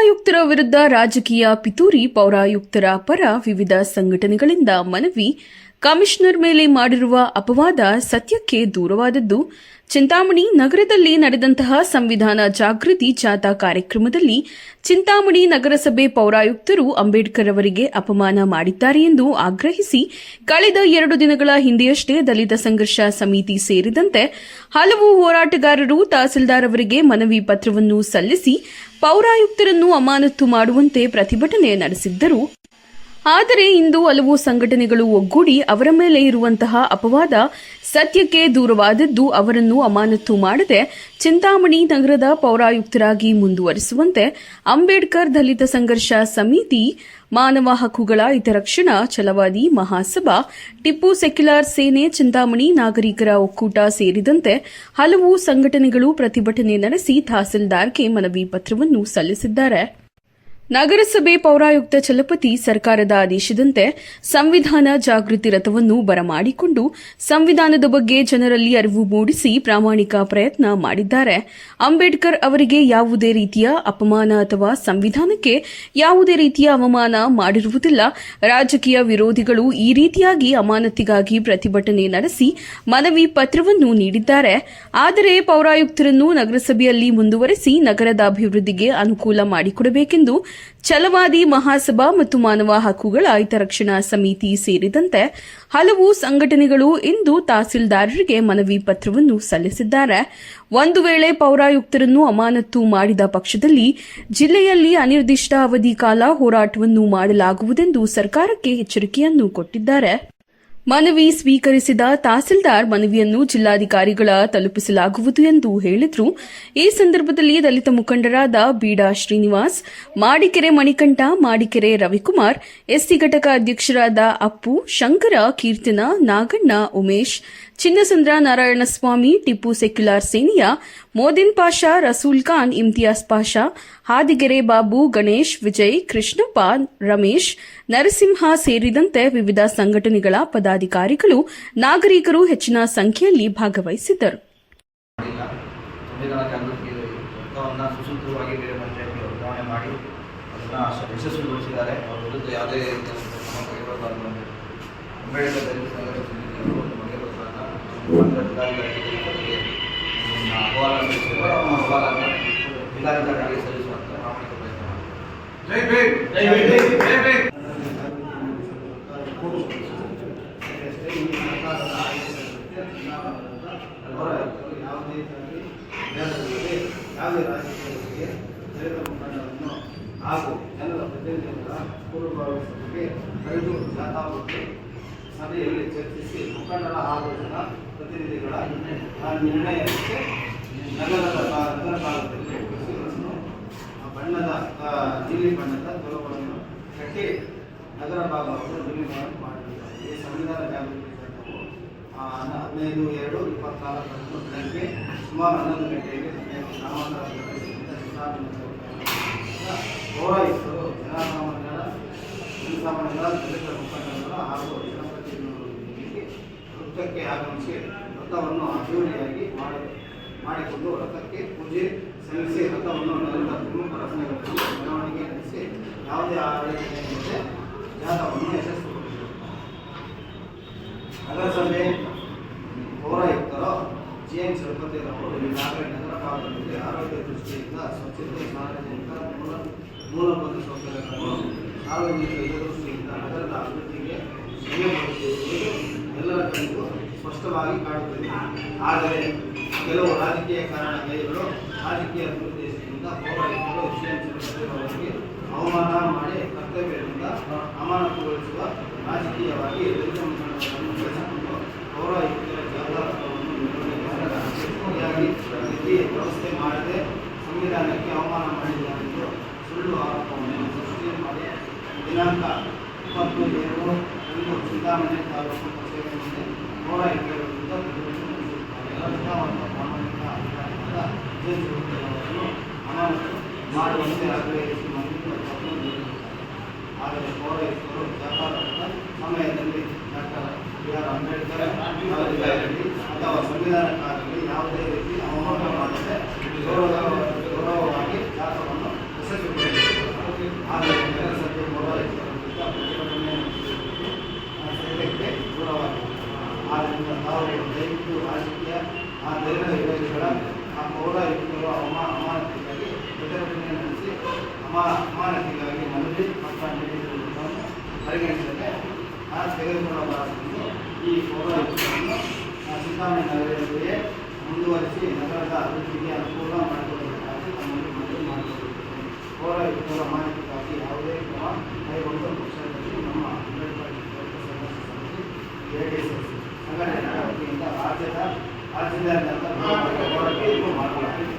ಪೌರಾಯುಕ್ತರ ವಿರುದ್ಧ ರಾಜಕೀಯ ಪಿತೂರಿ ಪೌರಾಯುಕ್ತರ ಪರ ವಿವಿಧ ಸಂಘಟನೆಗಳಿಂದ ಮನವಿ. ಕಮಿಷನರ್ ಮೇಲೆ ಮಾಡಿರುವ ಅಪವಾದ ಸತ್ಯಕ್ಕೆ ದೂರವಾದದ್ದು. ಚಿಂತಾಮಣಿ ನಗರದಲ್ಲಿ ನಡೆದಂತಹ ಸಂವಿಧಾನ ಜಾಗೃತಿ ಜಾಥಾ ಕಾರ್ಯಕ್ರಮದಲ್ಲಿ ಚಿಂತಾಮಣಿ ನಗರಸಭೆ ಪೌರಾಯುಕ್ತರು ಅಂಬೇಡ್ಕರ್ ಅವರಿಗೆ ಅಪಮಾನ ಮಾಡಿದ್ದಾರೆ ಎಂದು ಆಗ್ರಹಿಸಿ ಕಳೆದ ಎರಡು ದಿನಗಳ ಹಿಂದೆಯಷ್ಟೇ ದಲಿತ ಸಂಘರ್ಷ ಸಮಿತಿ ಸೇರಿದಂತೆ ಹಲವು ಹೋರಾಟಗಾರರು ತಹಸೀಲ್ದಾರ್ ಅವರಿಗೆ ಮನವಿ ಪತ್ರವನ್ನು ಸಲ್ಲಿಸಿ ಪೌರಾಯುಕ್ತರನ್ನು ಅಮಾನತು ಮಾಡುವಂತೆ ಪ್ರತಿಭಟನೆ ನಡೆಸಿದ್ದರು ಆದರೆ ಇಂದು ಹಲವು ಸಂಘಟನೆಗಳು ಒಗ್ಗೂಡಿ ಅವರ ಮೇಲೆ ಇರುವಂತಹ ಅಪವಾದ ಸತ್ಯಕ್ಕೆ ದೂರವಾದದ್ದು ಅವರನ್ನು ಅಮಾನತು ಮಾಡದೆ ಚಿಂತಾಮಣಿ ನಗರದ ಪೌರಾಯುಕ್ತರಾಗಿ ಮುಂದುವರಿಸುವಂತೆ ಅಂಬೇಡ್ಕರ್ ದಲಿತ ಸಂಘರ್ಷ ಸಮಿತಿ, ಮಾನವ ಹಕ್ಕುಗಳ ಹಿತರಕ್ಷಣಾ ಛಲವಾದಿ ಮಹಾಸಭಾ, ಟಿಪ್ಪು ಸೆಕ್ಯುಲರ್ ಸೇನೆ ಚಿಂತಾಮಣಿ ನಾಗರಿಕರ ಒಕ್ಕೂಟ ಸೇರಿದಂತೆ ಹಲವು ಸಂಘಟನೆಗಳು ಪ್ರತಿಭಟನೆ ನಡೆಸಿ ತಹಸೀಲ್ದಾರ್ಗೆ ಮನವಿ ಪತ್ರವನ್ನು ಸಲ್ಲಿಸಿದ್ದಾರೆ. ನಗರಸಭೆ ಪೌರಾಯುಕ್ತ ಚಲಪತಿ ಸರ್ಕಾರದ ಆದೇಶದಂತೆ ಸಂವಿಧಾನ ಜಾಗೃತಿ ರಥವನ್ನು ಬರಮಾಡಿಕೊಂಡು ಸಂವಿಧಾನದ ಬಗ್ಗೆ ಜನರಲ್ಲಿ ಅರಿವು ಮೂಡಿಸಿ ಪ್ರಾಮಾಣಿಕ ಪ್ರಯತ್ನ ಮಾಡಿದ್ದಾರೆ. ಅಂಬೇಡ್ಕರ್ ಅವರಿಗೆ ಯಾವುದೇ ರೀತಿಯ ಅಪಮಾನ ಅಥವಾ ಸಂವಿಧಾನಕ್ಕೆ ಯಾವುದೇ ರೀತಿಯ ಅವಮಾನ ಮಾಡಿರುವುದಿಲ್ಲ. ರಾಜಕೀಯ ವಿರೋಧಿಗಳು ಈ ರೀತಿಯಾಗಿ ಅಮಾನತಿಗಾಗಿ ಪ್ರತಿಭಟನೆ ನಡೆಸಿ ಮನವಿ ಪತ್ರವನ್ನು ನೀಡಿದ್ದಾರೆ. ಆದರೆ ಪೌರಾಯುಕ್ತರನ್ನು ನಗರಸಭೆಯಲ್ಲಿ ಮುಂದುವರೆಸಿ ನಗರದ ಅಭಿವೃದ್ಧಿಗೆ ಅನುಕೂಲ ಮಾಡಿಕೊಡಬೇಕೆಂದು ಛಲವಾದಿ ಮಹಾಸಭಾ ಮತ್ತು ಮಾನವ ಹಕ್ಕುಗಳ ಹಿತರಕ್ಷಣಾ ಸಮಿತಿ ಸೇರಿದಂತೆ ಹಲವು ಸಂಘಟನೆಗಳು ಇಂದು ತಹಸೀಲ್ದಾರರಿಗೆ ಮನವಿ ಪತ್ರವನ್ನು ಸಲ್ಲಿಸಿದ್ದಾರೆ. ಒಂದು ವೇಳೆ ಪೌರಾಯುಕ್ತರನ್ನು ಅಮಾನತು ಮಾಡಿದ ಪಕ್ಷದಲ್ಲಿ ಜಿಲ್ಲೆಯಲ್ಲಿ ಅನಿರ್ದಿಷ್ಟ ಅವಧಿ ಕಾಲ ಹೋರಾಟವನ್ನು ಮಾಡಲಾಗುವುದೆಂದು ಸರ್ಕಾರಕ್ಕೆ ಎಚ್ಚರಿಕೆಯನ್ನು ಕೊಟ್ಟಿದ್ದಾರೆ. ಮನವಿ ಸ್ವೀಕರಿಸಿದ ತಹಸೀಲ್ದಾರ್ ಮನವಿಯನ್ನು ಜಿಲ್ಲಾಧಿಕಾರಿಗಳ ತಲುಪಿಸಲಾಗುವುದು ಎಂದು ಹೇಳಿದ್ರು. ಈ ಸಂದರ್ಭದಲ್ಲಿ ದಲಿತ ಮುಖಂಡರಾದ ಬೀಡಾ ಶ್ರೀನಿವಾಸ್, ಮಾಡಿಕೆರೆ ಮಣಿಕಂಠ, ಮಾಡಿಕೆರೆ ರವಿಕುಮಾರ್, ಎಸ್ಸಿ ಘಟಕ ಅಧ್ಯಕ್ಷರಾದ ಅಪ್ಪು, ಶಂಕರ, ಕೀರ್ತನ, ನಾಗಣ್ಣ, ಉಮೇಶ್, ಚಿನ್ನಸಂದ್ರ ನಾರಾಯಣಸ್ವಾಮಿ, ಟಿಪ್ಪು ಸೆಕ್ಯುಲಾರ್ ಸೇನಿಯಾ, ಮೋದಿನ್ ಪಾಷಾ, ರಸೂಲ್ ಖಾನ್ ಇಮ್ತಿಯಾಸ್ ಪಾಷಾ ಹಾದಿಗೆರೆ ಬಾಬು, ಗಣೇಶ್, ವಿಜಯ್ ಕೃಷ್ಣಪ್ಪ ರಮೇಶ್, ನರಸಿಂಹ ಸೇರಿದಂತೆ ವಿವಿಧ ಸಂಘಟನೆಗಳ ಪದಾಧಿಕಾರಿಗಳು ನಾಗರಿಕರು ಹೆಚ್ಚಿನ ಸಂಖ್ಯೆಯಲ್ಲಿ ಭಾಗವಹಿಸಿದ್ದರು. ಜಿಲ್ಲಾಧಿಕಾರಿಗಳಿಗೆ ಸಲ್ಲಿಸುವಂತೆ ಪ್ರಾಮಾಣಿಕ ಪ್ರಯತ್ನ ಮಾಡಿ ಜೈ ಭೀಮ್ ಜೈ ಭೀಮ್ ಜೈ ಭೀಮ್ ಯಾವುದೇ ರಾಜಕೀಯಗಳಿಗೆ ದಲಿತ ಮುಖಂಡರನ್ನು ಹಾಗೂ ಜನರ ಪ್ರತಿನಿಧಿಗಳ ಪೂರ್ವಭಾವಿಸುವಿಕೆ ಕರೆದು ಜಾಥಾವನ್ನು ಸಭೆಯಲ್ಲಿ ಚರ್ಚಿಸಿ ಮುಖಂಡರ ಹಾಗೂ ಜನ ಪ್ರತಿನಿಧಿಗಳ ಆ ನಿರ್ಣಯಕ್ಕೆ ನಗರದ ನಗರ ಕಾಲದಲ್ಲಿ ಬಸ್ಸುಗಳನ್ನು ಬಣ್ಣದ ನೀಲಿ ಬಣ್ಣದ ಧ್ವಜಗಳನ್ನು ಕಟ್ಟಿ ನಗರ ಭಾಗವನ್ನು ವಿನಿಮಯ ಮಾಡಿದ್ದಾರೆ ಈ ಸಂವಿಧಾನ ಜಾಗೃತಿ ಹನ್ನ- ಹದಿನೈದು ಎರಡು ಇಪ್ಪತ್ನಾಲ್ಕರಂದು ಬೆಳಗ್ಗೆ ಸುಮಾರು ಹನ್ನೊಂದು ಗಂಟೆಗೆ ನಾಮಕರಣ ಪೌರಾಯುಕ್ತರು ಜನಸಾಮಾನ್ಯರ ಜನಸಾಮಾನ್ಯರ ದಲಿತ ಮುಖಂಡರ ಹಾಗೂ ಜನಪ್ರತಿನಿಧಿಗಳೊಂದಿಗೆ ವೃತ್ತಕ್ಕೆ ಆಗಮಿಸಿ ವೃತ್ತವನ್ನು ಅಭಿವೃದ್ಧಿಯಾಗಿ ಮಾಡಿ ಮಾಡಿಕೊಂಡು ರಥಕ್ಕೆ ಪೂಜೆ ಸಲ್ಲಿಸಿ ರಥವನ್ನು ಮೆರವಣಿಗೆ ನಡೆಸಿ ಯಾವುದೇ ಆಡಳಿತ ಜಾಥವನ್ನು ಯಶಸ್ವಿಗೊಳಿಸಿದರು ನಗರಸಭೆ ಪೌರಾಯುಕ್ತರು ಜಿ ಎನ್ ಚಲಪತಿರವರು ಈಗಾಗಲೇ ನಗರ ಭಾಗದಲ್ಲಿ ಆರೋಗ್ಯ ದೃಷ್ಟಿಯಿಂದ ಸ್ವಚ್ಛತೆ, ಸಾರ್ವಜನಿಕ ಮೂಲ ಮೂಲಭೂತ ಸೌಕರ್ಯಗಳನ್ನು ಸಾರ್ವಜನಿಕ ಹಿತದೃಷ್ಟಿಯಿಂದ ನಗರದ ಸ್ಪಷ್ಟವಾಗಿ ಕಾಣುತ್ತದೆ. ಆದರೆ ಕೆಲವು ರಾಜಕೀಯ ಕಾರಣಗಳು ರಾಜಕೀಯ ದುರುದ್ದೇಶದಿಂದ ಚಲಪತಿರವರಿಗೆ ಅವಮಾನ ಮಾಡಿ ಕರ್ತವ್ಯದಿಂದ ಅಮಾನತುಗೊಳಿಸುವ ರಾಜಕೀಯವಾಗಿ ಬೆಳೆಸಿಕೊಂಡು ಪೌರಾಯುಕ್ತರ ಜಾಗೃತವನ್ನು ನಿರ್ವಹಣೆಗಾಗಿ ವ್ಯವಸ್ಥೆ ಮಾಡದೆ ಸಂವಿಧಾನಕ್ಕೆ ಅವಮಾನ ಮಾಡಿದ್ದಾರೆ ಎಂದು ಸುಳ್ಳು ಆರೋಪವನ್ನು ಸೃಷ್ಟಿ ಮಾಡಿ ದಿನಾಂಕ ಇಪ್ಪತ್ತು ಎರಡು ಒಂದು ಚಿಂತಾಮಣಿ ತಾಲೂಕು ಕಚೇರಿ ಎಲ್ಲ ಒಂದು ಪ್ರಾಮಾಣಿಕ ಅಧಿಕಾರಿಗಳಾದ ಜೆ ಅವರನ್ನು ಅಮಾನತು ಮಾಡುವಂತೆ ಆಗ್ರಹಿಸಿ ನೀಡಿದ್ದಾರೆ. ಆದರೆ ಪೌರಾಯುಕ್ತರು ಸಮಯದಲ್ಲಿ ಡಾಕ್ಟರ್ ಬಿ ಆರ್ ಅಂಬೇಡ್ಕರ್ ಅಥವಾ ಸಂವಿಧಾನಕ್ಕಾಗಲಿ ಯಾವುದೇ ರೀತಿ ಅವಮಾನ ಮಾಡದೆ ಗೌರವ ಆ ಧೈರ್ಯ ಯೋಜನೆಗಳ ಆ ಪೌರಾಯುಕ್ತರು ಅಮ ಅಮಾನತಿಗಾಗಿ ಪ್ರತಿಭಟನೆ ನಡೆಸಿ ಅಮ ಅಮಾನತಿಗಾಗಿ ಮನವಿ ಪತ್ರ ನೀಡಿರುವುದನ್ನು ಪರಿಗಣಿಸದೆ ಆ ತೆಗೆದುಕೊಳ್ಳಬಾರದೆಂದು ಈ ಪೌರಾಯುಕ್ತರನ್ನು ಆ ಸಿದ್ದರಾಮಯ್ಯ ನಗರದಲ್ಲಿಯೇ ಮುಂದುವರಿಸಿ ನಗರದ ಅಭಿವೃದ್ಧಿಗೆ ಅನುಕೂಲ ಮಾಡಿಕೊಳ್ಳಬೇಕಾಗಿ ತಮ್ಮಲ್ಲಿ ಮನವಿ ಮಾಡಿಕೊಳ್ಳುತ್ತೇನೆ ಪೌರಾಯುಕ್ತರ ಅಮಾನತಿಗಾಗಿ ಯಾವುದೇ ಕ್ರಮ ಕೈಗೊಂಡು ಪಕ್ಷದಲ್ಲಿ ನಮ್ಮ ಅಂಬೇಡ್ಕರ್ ಸಂಘರ್ಷ ಸಮಿತಿ ಎ ಡಿ ಎಸ್ ಸಂಘಟನೆಗಳ ವತಿಯಿಂದ ರಾಜ್ಯದ ತಹಸೀಲ್ದಾರ್ನಂತ ಹೋರಾಟಕ್ಕೆ ಇದು ಮಾಡಲಾಗಿದೆ